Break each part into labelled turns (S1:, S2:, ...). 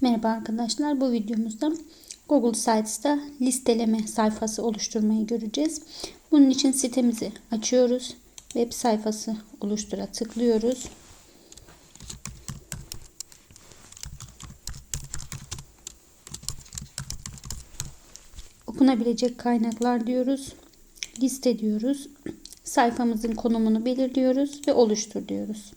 S1: Merhaba arkadaşlar. Bu videomuzda Google Sites'ta listeleme sayfası oluşturmayı göreceğiz. Bunun için sitemizi açıyoruz. Web sayfası oluştura tıklıyoruz. Okunabilecek kaynaklar diyoruz. Liste diyoruz. Sayfamızın konumunu belirliyoruz ve oluştur diyoruz.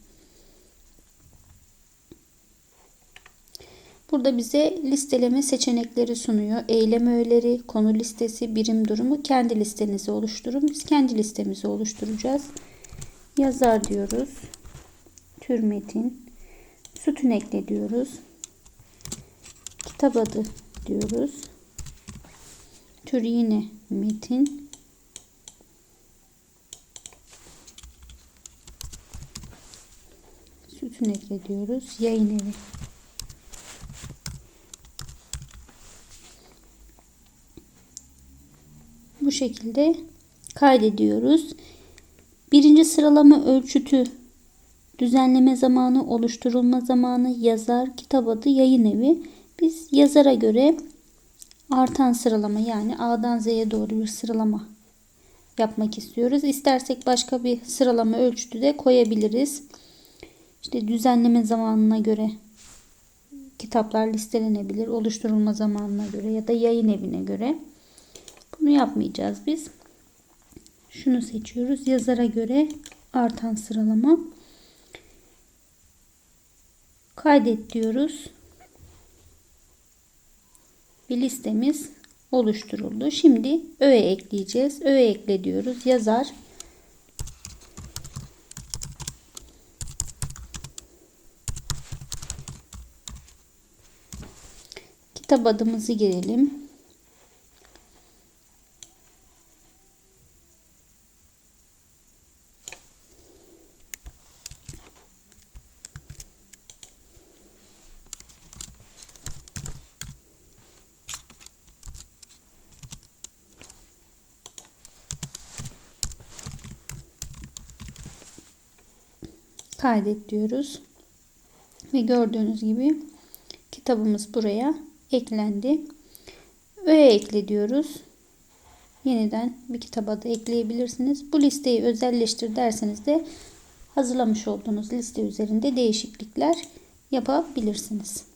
S1: Burada bize listeleme seçenekleri sunuyor. Eylem öğeleri, konu listesi, birim durumu, kendi listenizi oluşturun. Biz kendi listemizi oluşturacağız. Yazar diyoruz. Tür metin. Sütun ekle diyoruz. Kitap adı diyoruz. Tür yine metin. Sütun ekle diyoruz. Yayın evi. Bu şekilde kaydediyoruz. Birinci sıralama ölçütü düzenleme zamanı, oluşturulma zamanı, yazar, kitap adı, yayın evi. Biz yazara göre artan sıralama yani A'dan Z'ye doğru bir sıralama yapmak istiyoruz. İstersek başka bir sıralama ölçütü de koyabiliriz. İşte düzenleme zamanına göre kitaplar listelenebilir. Oluşturulma zamanına göre ya da yayın evine göre. Bunu yapmayacağız biz. Şunu seçiyoruz. Yazara göre artan sıralama. Kaydet diyoruz. Bir listemiz oluşturuldu. Şimdi öğe ekleyeceğiz. Öğe ekle diyoruz. Yazar kitap adımızı girelim. Kaydet diyoruz. Ve gördüğünüz gibi kitabımız buraya eklendi. Öğe ekle diyoruz. Yeniden bir kitaba da ekleyebilirsiniz. Bu listeyi özelleştir derseniz de hazırlamış olduğunuz liste üzerinde değişiklikler yapabilirsiniz.